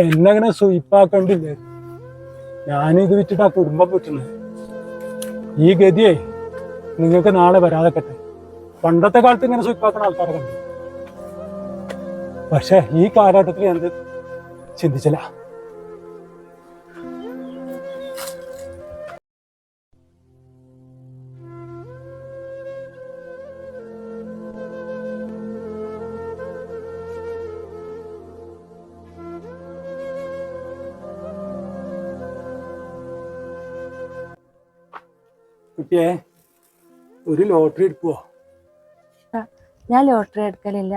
എന്നെ അങ്ങനെ സുയിപ്പാക്കണ്ടില്ലേ ഞാനിത് വിറ്റിട്ട് ആ കുടുംബം പറ്റുന്നത് ഈ ഗതിയെ നിങ്ങൾക്ക് നാളെ വരാതെക്കട്ടെ. പണ്ടത്തെ കാലത്ത് ഇങ്ങനെ സുയിപ്പാക്കുന്ന ആൾക്കാരെ കണ്ടു. പക്ഷെ ഈ കാലഘട്ടത്തിൽ ഇത് ചിന്തിച്ചില്ല. കുട്ടിയെ ഒരു ലോട്ടറി എടുക്കുവോ? ഞാൻ ലോട്ടറി എടുക്കലില്ല.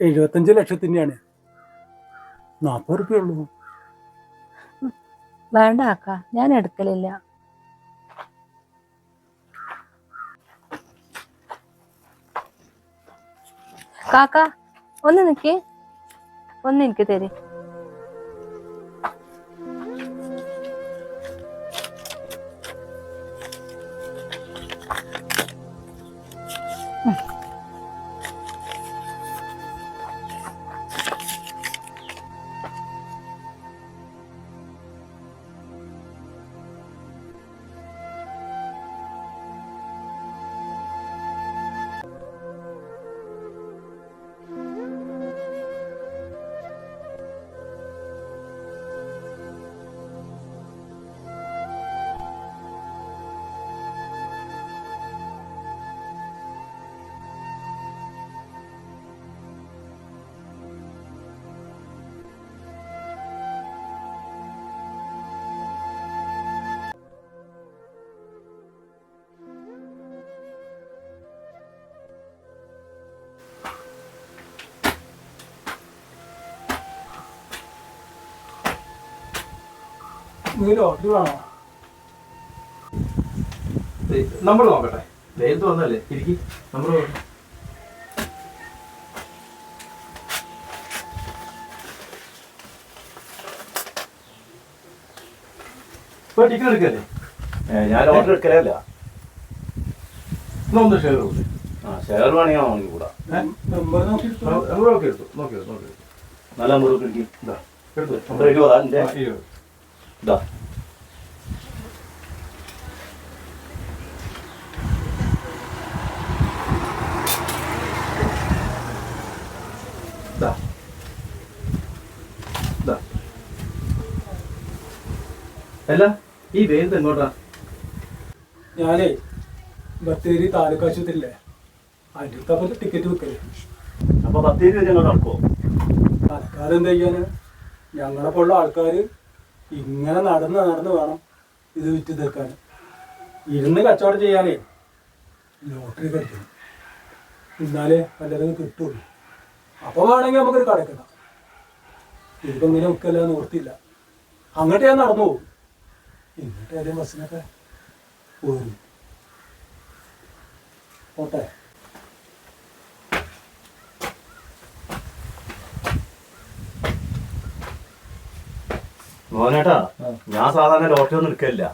എഴുപത്തഞ്ച് ലക്ഷത്തിന്റെയാണ് നാൽപ്പത് റുപ്യ ഉള്ളൂ. വേണ്ട ആക്ക ഞാൻ എടുക്കലില്ല. കാക്ക ഒന്ന് നിൽക്കേ ഒന്ന് എനിക്ക് തരി. നീ ലോട്ടറി വേണോ നമ്പർ നോക്കട്ടെ നേരത്തെ വന്നല്ലേ? ഇരിക്കി. നമ്പർ നോക്കട്ടെ ഇപ്പൊ ടിക്കറ്റ് എടുക്കല്ലേ? ഞാൻ ഓർഡർ എടുക്കലല്ല. ഒന്ന് ഷെയർ കൊടുക്കും. ആ ഷെയർ വേണമെങ്കിൽ വാങ്ങി കൂടാ. നമ്പർ നോക്കി എടുത്തു? നോക്കി നോക്കി നല്ല നമ്പർ എടുക്കും. ഇതാ എടുത്തു. നമ്പർ ഇരുപതാ? എന്റെ ഇതാ അല്ല ഈ വേദത്ത് എങ്ങോട്ടാ? ഞാനേ ബത്തേരി താലൂക്ക് ആശുപത്രിയില്ലേ? അടുത്തപ്പോൾ ടിക്കറ്റ് വെക്കൽ. അപ്പൊ ബത്തേരി വരെ ഞങ്ങൾ നടക്കുമോ തൽക്കാലം എന്താ ചെയ്യാന്? ഞങ്ങളെ പോലുള്ള ആൾക്കാർ ഇങ്ങനെ നടന്ന് നടന്ന് വേണം ഇത് വിറ്റ് തീർക്കാൻ. ഇരുന്ന് കച്ചവടം ചെയ്യാനേ ലോട്ടറി കളിക്കണം എന്നാലേ വല്ലതും കിട്ടുള്ളൂ. അപ്പോൾ വേണമെങ്കിൽ നമുക്കൊരു കടക്കണം ഇതിപ്പോ ഇങ്ങനെ ഒക്കെയല്ല ഓർത്തില്ല. അങ്ങോട്ട് ഞാൻ നടന്നു പോകും. ഇങ്ങോട്ട് ഏതെങ്കിലും ബസ്സിനൊക്കെ പോരും. പോട്ടെ? മോനേട്ടാ ഞാൻ സാധാരണ ലോട്ടറി ഒന്നും എടുക്കില്ല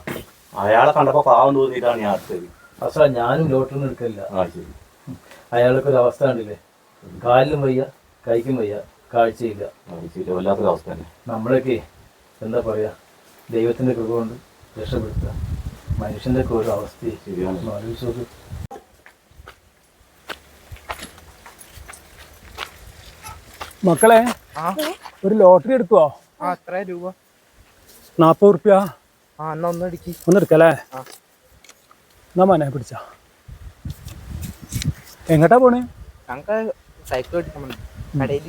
അയാളെ കണ്ടപ്പോ പാവം തോന്നിയിട്ടാണ് ഞാൻ അടുത്തത് അസാ ഞാനും ലോട്ടറി ഒന്നും എടുക്കില്ല ആ ശരി. അയാൾക്ക് ഒരു അവസ്ഥ ഉണ്ടല്ലേ കാലിലും വയ്യ കൈക്കും വയ്യ കാഴ്ചയില്ല. വല്ലാത്തൊരു അവസ്ഥ തന്നെ. നമ്മളൊക്കെ എന്താ പറയാ? ദൈവത്തിന്റെ കൃപ കൊണ്ട് രക്ഷപ്പെടുത്തുക മനുഷ്യന്റെ ഒക്കെ ഒരു അവസ്ഥയെ ആലോചിച്ച് നോക്ക്. മക്കളെ ഒരു ലോട്ടറി എടുക്കുവോ? ആ എത്ര രൂപ? നാപ്പത് റുപ്യ ആ എന്നാ ഒന്ന് അടിക്ക് ഒന്ന് എടുക്കല്ലേ? ആ. എന്നാ മനെ പിടിച്ച? എങ്ങട്ടാ പോണേ? ഞങ്ങൾക്ക് സൈക്കിൾ ഓടിക്കാൻ വേണ്ടി കടയിൽ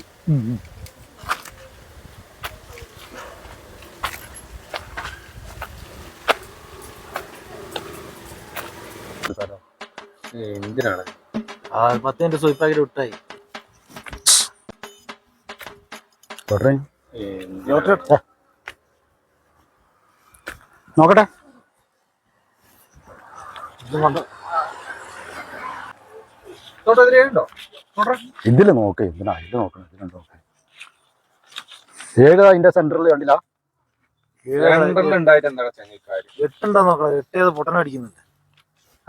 എന്തിനാണ്? ആ പത്ത് മിനിറ്റ് വിട്ടായി. ലോട്ടറി വിട്ടായി നോക്കട്ടെ. ഇതിൽ നോക്ക് എന്തിനാ ഇത് നോക്കണം ഇതിലുണ്ട് നോക്ക്. ഏതാ അതിന്റെ സെന്ററിൽ കണ്ടില്ല?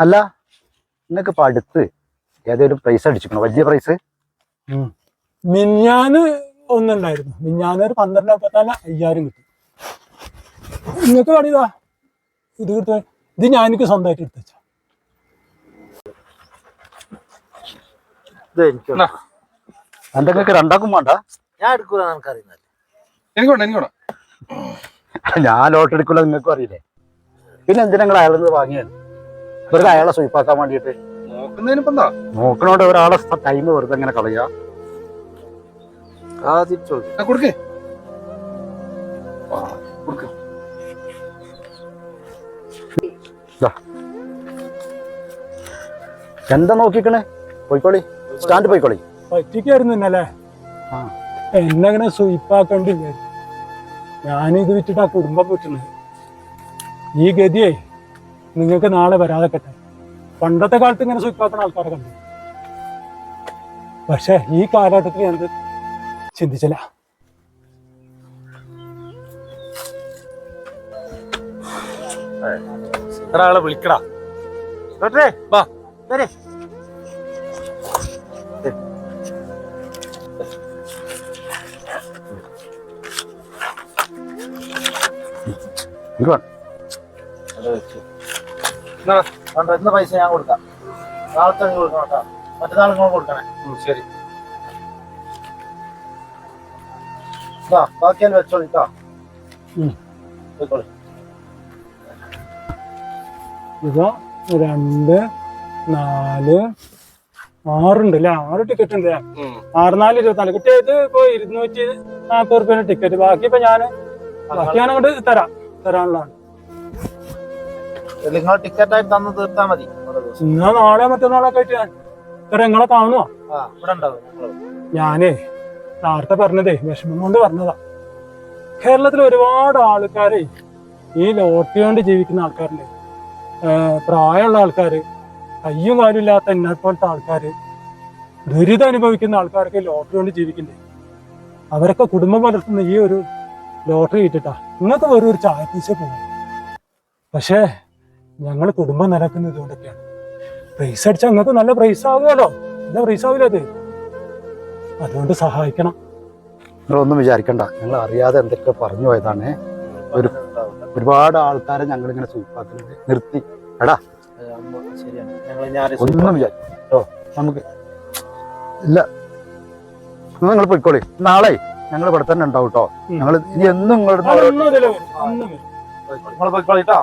അല്ല നിങ്ങക്ക് ഇപ്പൊ അടുത്ത് ഏതൊരു പ്രൈസ് അടിച്ചിരിക്കണോ? വലിയ പ്രൈസ് മിഞ്ഞാന് ഒന്നുണ്ടായിരുന്നു. മിഞ്ഞാന്നൊരു പന്ത്രണ്ട് മുപ്പത്താൽ അയ്യായിരം കിട്ടി. നിങ്ങൾക്ക് വേണിയതാ ഇത് കിട്ടുക ഇത് ഞാൻ എനിക്ക് സ്വന്തമായിട്ട് എടുത്തു എന്തൊക്കെ രണ്ടാക്കും വേണ്ട. ഞാൻ എടുക്കൂല എനിക്കറിയുന്നത് എനിക്കോട്ടെ എനിക്കോട്ടെ ഞാൻ ലോട്ട് എടുക്കില്ല നിങ്ങൾക്കും അറിയില്ലേ? പിന്നെ എന്തിനാ നിങ്ങൾ അയാളിൽ നിന്ന് വാങ്ങിയത്? വെറുതെ അയാളെ സ്വീപ്പാക്കാൻ വേണ്ടിയിട്ട്. നോക്കണോണ്ട് ഒരാളെ ടൈം വെറുതെ ഇങ്ങനെ കളയാ. ആ തിരിച്ചോളൂ ആ, കൊടുക്കേ. എന്താ നോക്കിക്കണേ? പോയിക്കോളി. സ്റ്റാൻഡ് പോയിക്കോളി. പറ്റിക്കായിരുന്നു ഇന്നലെ. ആ. എന്നെ അങ്ങനെ സ്വീപ്പാക്കണ്ടില്ലേ ഞാനിത് വിറ്റിട്ട് ആ കുടുംബം പറ്റുന്നത് ഈ ഗതിയെ നിങ്ങൾക്ക് നാളെ വരാതെ കെട്ടെ പണ്ടത്തെ കാലത്ത് ഇങ്ങനെ സ്വീപ്പാക്കുന്ന ആൾക്കാരെ കണ്ടു. പക്ഷെ ഈ കാലഘട്ടത്തിൽ എന്ത് ചിന്തിച്ചില്ല. ഒരാളെ വിളിക്കടാ. വാ. ഇങ്ങോട്ട് ഇന്ന പൈസ ഞാൻ കൊടുക്കാം. നാളത്തെ കൊടുക്കണം കേട്ടോ. മറ്റന്നാൾ നിങ്ങൾ കൊടുക്കണേ. ശരി. ബാക്കിയാൽ വെച്ചോളി കേട്ടോ. ഇതാ രണ്ട് നാല്. ആറുണ്ട് അല്ലേ ആറ് ടിക്കറ്റ് ഉണ്ട് ആറ് നാല് ഇരുപത്തിനാല്. കിട്ടിയത് ഇപ്പൊ ഇരുന്നൂറ്റി നാൽപ്പത് റുപ്യ ടിക്കറ്റ് ബാക്കി ഇപ്പൊ ഞാൻ ബാക്കി ഞാൻ അങ്ങോട്ട് തരാം. തരാനുള്ളതാണ്. നിങ്ങൾ ടിക്കറ്റ് ആയിട്ട് തന്ന് തീർത്താ മതി. എന്നാ നാളെ മറ്റന്നാളൊക്കെ ആയിട്ട് ഞാൻ തരാം നിങ്ങളെ കാണുവാ? ഞാനേ നേരത്തെ പറഞ്ഞതേ വിഷമം കൊണ്ട് പറഞ്ഞതാ. കേരളത്തിൽ ഒരുപാട് ആൾക്കാരെ ഈ ലോട്ടറി കൊണ്ട് ജീവിക്കുന്ന ആൾക്കാരുണ്ട്. പ്രായമുള്ള ആൾക്കാർ കയ്യും കാലും ഇല്ലാത്ത എന്നെ പോലത്തെ ആൾക്കാർ ദുരിതം അനുഭവിക്കുന്ന ആൾക്കാർക്ക് ലോട്ടറി കൊണ്ട് ജീവിക്കണ്ടേ? അവരൊക്കെ കുടുംബം പുലർത്തുന്ന ഈ ഒരു ലോട്ടറി ഇട്ടിട്ടാ നിങ്ങൾക്ക് വെറും ഒരു ചായ പീസ പോകും പക്ഷേ ഞങ്ങൾ കുടുംബം നിലക്കുന്നത് ഇതുകൊണ്ടൊക്കെയാണ് പ്രൈസ് അടിച്ചാൽ നിങ്ങൾക്ക് നല്ല പ്രൈസ് ആകുമല്ലോ നല്ല പ്രൈസ് ആവില്ല അത്? അതുകൊണ്ട് സഹായിക്കണം. നിങ്ങളൊന്നും വിചാരിക്കണ്ട. ഞങ്ങൾ അറിയാതെ എന്തൊക്കെ പറഞ്ഞു പോയതാണ്. ഒരു ഒരുപാട് ആൾക്കാരെ ഞങ്ങളിങ്ങനെ സ്വീപ്പാക്കുന്നത് നിർത്തി. അമ്മ ശരിയാണ് ഞങ്ങൾ ഞാൻ ഒന്നും നമുക്ക് ഇല്ല. നിങ്ങൾ പോയിക്കോളി. നാളെ ഞങ്ങൾ ഇവിടെ തന്നെ ഉണ്ടാവും കേട്ടോ ഞങ്ങൾ ഇനി എന്നും നിങ്ങളുടെ. നിങ്ങൾ പോയിക്കോളി. കേട്ടോ